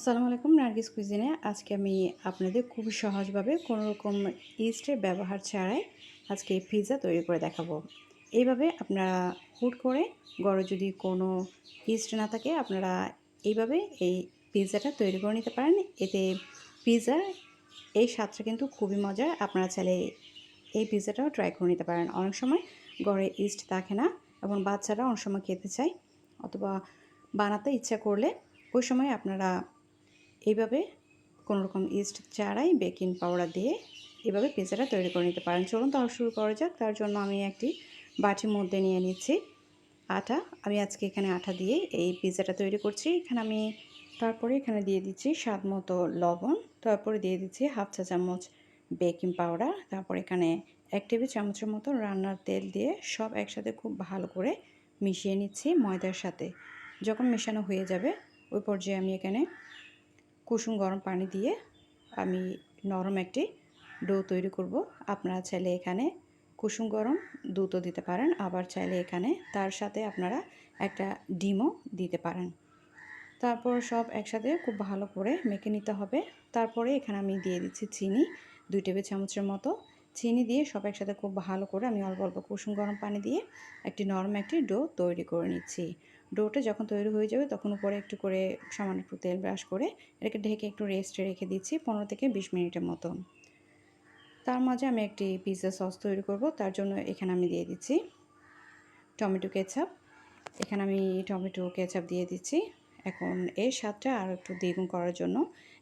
আসসালামু আলাইকুম, নার্গিস কুইজিনে। আজকে আমি আপনাদের খুবই সহজভাবে কোনো রকম ইস্টের ব্যবহার ছাড়াই আজকে পিৎজা তৈরি করে দেখাবো। এইভাবে আপনারা হুট করে গড়ে যদি কোনো ইস্ট না থাকে, আপনারা এইভাবে এই পিৎজাটা তৈরি করে নিতে পারেন। এতে পিৎজার এই স্বাদটা কিন্তু খুবই মজার। আপনারা চাইলে এই পিৎজাটাও ট্রাই করে নিতে পারেন। অনেক সময় গড়ে ইস্ট থাকে না এবং বাচ্চারা অনেক সময় খেতে চায়, অথবা বানাতে ইচ্ছা করলে ওই সময় আপনারা এইভাবে রকম ইস্ট ছাড়াই বেকিং পাউডার দিয়ে এভাবে পিৎজাটা তৈরি করে নিতে পারেন। চলুন তাহলে শুরু করা যাক। তার জন্য আমি একটি বাটির মধ্যে নিয়ে নিচ্ছি আটা। আমি আজকে এখানে আটা দিয়ে এই পিৎজাটা তৈরি করছি। এখানে আমি তারপরে এখানে দিয়ে দিচ্ছি স্বাদ মতো লবণ। তারপরে দিয়ে দিচ্ছি হাফ চা চামচ বেকিং পাউডার তারপর এখানে এক টেবিল চামচের মতো রান্নার তেল দিয়ে সব একসাথে খুব ভালো করে মিশিয়ে নিচ্ছি ময়দার সাথে। যখন মেশানো হয়ে যাবে, ওই পর্যায়ে আমি এখানে কুসুম গরম পানি দিয়ে আমি নরম একটি ডো তৈরি করব। আপনারা চাইলে এখানে কুসুম গরম দুধও দিতে পারেন, আবার চাইলে এখানে তার সাথে আপনারা একটা ডিমও দিতে পারেন। তারপর সব একসাথে খুব ভালো করে মেখে নিতে হবে। তারপরে এখানে আমি দিয়ে দিচ্ছি চিনি, দুই টেবিল চামচের মতো। চিনি দিয়ে সব একসাথে খুব ভালো করে আমি অল্প অল্প কুসুম গরম পানি দিয়ে একটি নরম একটি ডো তৈরি করে নিচ্ছি। ডোটা যখন তৈরি হয়ে যাবে তখন উপরে একটু করে সামান্য একটু তেল ব্রাশ করে এটাকে ঢেকে একটু রেস্টে রেখে দিচ্ছি পনেরো থেকে বিশ মিনিটের মতো তার মাঝে আমি একটি পিৎজা সস তৈরি করব, তার জন্য এখানে আমি দিয়ে দিচ্ছি টমেটো কেচাপ এখানে আমি টমেটো কেচাপ দিয়ে দিচ্ছি। এখন এর স্বাদটা আর একটু দ্বিগুণ করার জন্য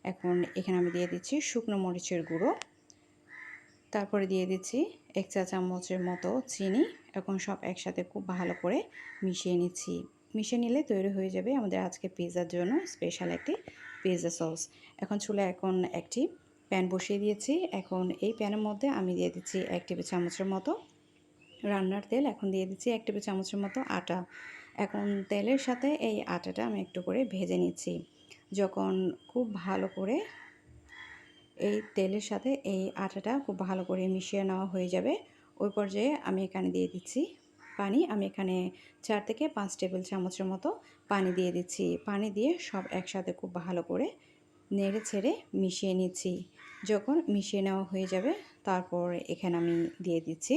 এখন এখানে আমি দিয়ে দিচ্ছি শুকনো মরিচের গুঁড়ো। তারপরে দিয়ে দিচ্ছি এক চা চামচের মতো চিনি। এখন সব একসাথে খুব ভালো করে মিশিয়ে নিচ্ছি। মিশিয়ে নিলে তৈরি হয়ে যাবে আমাদের আজকে পিৎজার জন্য স্পেশাল একটি পিৎজা সস এখন চুলে এখন একটি প্যান বসিয়ে দিয়েছি। এখন এই প্যানের মধ্যে আমি দিয়ে দিচ্ছি এক টেবিল চামচের মতো রান্নার তেল। এখন দিয়ে দিচ্ছি এক টেবিল চামচের মতো আটা। এখন তেলের সাথে এই আটাটা আমি একটু করে ভেজে নিচ্ছি। যখন খুব ভালো করে এই তেলের সাথে এই আটাটা খুব ভালো করে মিশিয়ে নেওয়া হয়ে যাবে, ওই পর্যায়ে আমি এখানে দিয়ে দিচ্ছি পানি আমি এখানে চার থেকে পাঁচ টেবিল চামচের মতো পানি দিয়ে দিচ্ছি। পানি দিয়ে সব একসাথে খুব ভালো করে নেড়ে ছেড়ে মিশিয়ে নিচ্ছি। যখন মিশিয়ে নেওয়া হয়ে যাবে তারপর এখানে আমি দিয়ে দিচ্ছি।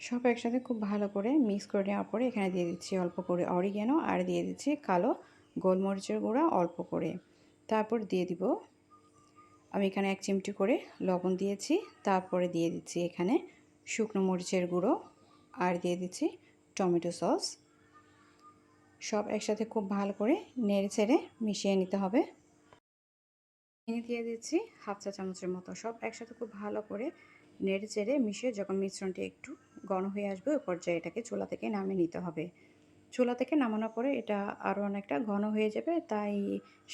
সব একসাথে খুব ভালো করে মিক্স করে নেওয়ার পরে এখানে দিয়ে দিচ্ছি অল্প করে অরিগেনো আর দিয়ে দিচ্ছি কালো গোলমরিচের গুঁড়া অল্প করে। তারপর দিয়ে দিব আমি এখানে এক চিমটি করে লবণ দিয়েছি, তারপরে দিয়ে দিচ্ছি এখানে শুকনো মরিচের গুঁড়ো আর দিয়ে দিচ্ছি টমেটো সস। সব একসাথে খুব ভালো করে নেড়ে ছেড়ে মিশিয়ে নিতে হবে। চিনি দিয়ে দিচ্ছি হাফ চা চামচের মতো। সব একসাথে খুব ভালো করে নেড়ে চেড়ে মিশিয়ে যখন মিশ্রণটি একটু ঘন হয়ে আসবে, ওই পর্যায়ে এটাকে চুলা থেকে নামিয়ে নিতে হবে। চুলা থেকে নামানোর পরে এটা আরও অনেকটা ঘন হয়ে যাবে, তাই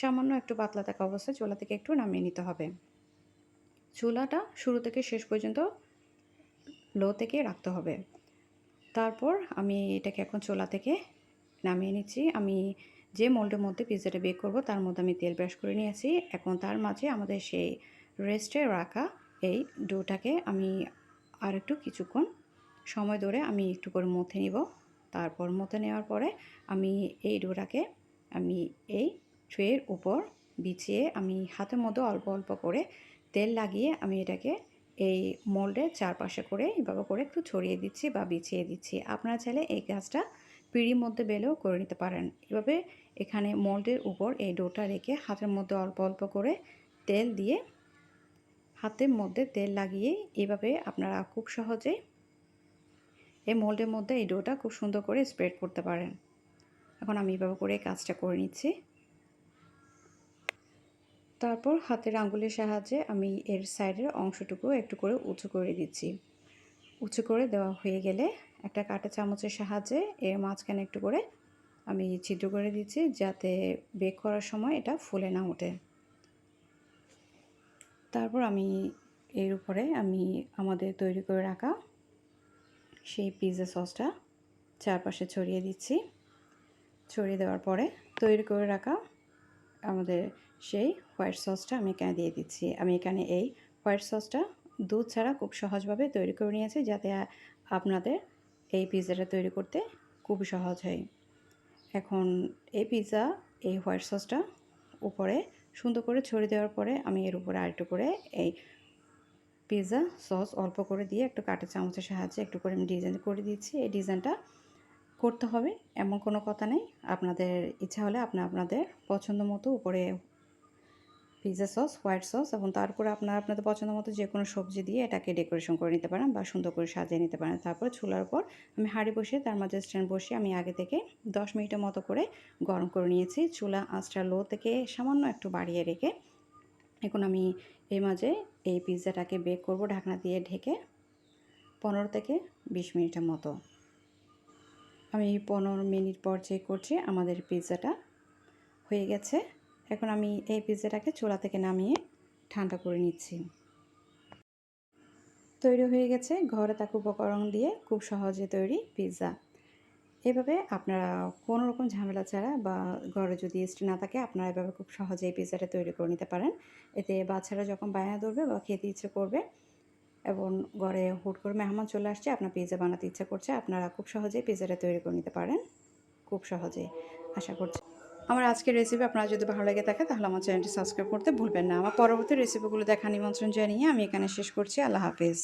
সামান্য একটু পাতলা থাকা অবস্থায় চুলা থেকে একটু নামিয়ে নিতে হবে। চুলাটা শুরু থেকে শেষ পর্যন্ত লো থেকে রাখতে হবে। তারপর আমি এটাকে এখন চুলা থেকে নামিয়ে নিচ্ছি। আমি যে মোল্ডের মধ্যে পিৎজাটা বেক করব তার মধ্যে আমি তেল ব্রাশ করে নিয়েছি। এখন তার মাঝে আমাদের সেই রেস্টে রাখা এই ডোটাকে আমি আর একটু কিছুক্ষণ সময় ধরে আমি একটু করে মথে নিব। তারপর মতো নেওয়ার পরে আমি এই ডোটাকে আমি এই ট্রের উপর বিছিয়ে আমি হাতের মধ্যে অল্প অল্প করে তেল লাগিয়ে আমি এটাকে এই মোল্ডের চারপাশে করে এইভাবে করে একটু ছড়িয়ে দিচ্ছি বা বিছিয়ে দিচ্ছি। আপনারা চাইলে এই কাজটা পিঁড়ির মধ্যে বেলেও করে নিতে পারেন। এভাবে এখানে মোল্ডের উপর এই ডোটা রেখে হাতের মধ্যে অল্প অল্প করে তেল দিয়ে হাতের মধ্যে তেল লাগিয়ে এভাবে আপনারা খুব সহজে এই মোল্ডের মধ্যে এই ডোটা খুব সুন্দর করে স্প্রেড করতে পারেন। এখন আমি এভাবে করে কাজটা করে নিচ্ছি। তারপর হাতের আঙ্গুলের সাহায্যে আমি এর সাইডের অংশটুকু একটু করে উঁচু করে দিচ্ছি। উঁচু করে দেওয়া হয়ে গেলে একটা কাটা চামচের সাহায্যে এর মাঝখানে একটু করে আমি ছিদ্র করে দিচ্ছি যাতে বেক করার সময় এটা ফুলে না ওঠে। তারপর আমি এর উপরে আমি আমাদের তৈরি করে রাখা সেই পিৎজা সসটা চারপাশে ছড়িয়ে দিচ্ছি। ছড়িয়ে দেওয়ার পরে তৈরি করে রাখা আমাদের সেই হোয়াইট সসটা আমি এখানে দিয়ে দিচ্ছি। আমি এখানে এই হোয়াইট সসটা দুধ ছাড়া খুব সহজভাবে তৈরি করে নিয়েছি যাতে আপনাদের এই পিৎজাটা তৈরি করতে খুবই সহজ হয়। এখন এই পিৎজা এই হোয়াইট সসটা উপরে সুন্দর করে ছড়িয়ে দেওয়ার পরে আমি এর উপরে আরেকটু করে এই পিৎজা সস অল্প করে দিয়ে একটু কাঁটা চামচের সাহায্যে একটু করে আমি ডিজাইন করে দিচ্ছি এই ডিজাইনটা করতে হবে, এমন কোনো কথা নেই। আপনাদের ইচ্ছা হলে আপনার আপনাদের পছন্দ মতো উপরে পিৎজা সস, হোয়াইট সস এবং তারপরে আপনারা আপনাদের পছন্দ মতো যে কোনো সবজি দিয়ে এটাকে ডেকোরেশন করে নিতে পারেন বা সুন্দর করে সাজিয়ে নিতে পারেন। তারপর চুলার পর আমি হাঁড়ি বসিয়ে, তার মাঝে স্ট্যান্ড বসিয়ে আমি আগে থেকে দশ মিনিটের মতো করে গরম করে নিয়েছি। চুলা আঁচটা লো থেকে সামান্য একটু বাড়িয়ে রেখে এখন আমি এই মাঝে এই পিৎজাটাকে বেক করব ঢাকনা দিয়ে ঢেকে পনেরো থেকে বিশ মিনিটের মতো। আমি পনেরো মিনিট পর চেক করছি, আমাদের পিৎজাটা হয়ে গেছে। এখন আমি এই পিৎজাটাকে চুলা থেকে নামিয়ে ঠান্ডা করে নিচ্ছি। তৈরি হয়ে গেছে ঘরে থাকা উপকরণ দিয়ে খুব সহজে তৈরি পিৎজা। এভাবে আপনারা কোনো রকম ঝামেলা ছাড়া বা ঘরে যদি স্ত্রী না থাকে, আপনারা এভাবে খুব সহজে এই পিৎজাটা তৈরি করে নিতে পারেন। এতে বাচ্চারা যখন বায়না ধরবে বা খেতে ইচ্ছে করবে এবং ঘরে হুট করে মেহমান চলে আসছে, আপনার পিৎজা বানাতে ইচ্ছা করছে, আপনারা খুব সহজেই পিৎজাটা তৈরি করে নিতে পারেন। খুব সহজেই। আশা করছি। আমার আজকের রেসিপি আপনার যদি ভালো লেগে থাকে, তাহলে আমার চ্যানেলটি সাবস্ক্রাইব করতে ভুলবেন না। আমার পরবর্তী রেসিপিগুলো দেখা নিমন্ত্রণ জানিয়ে আমি এখানে শেষ করছি। আল্লাহ হাফিজ।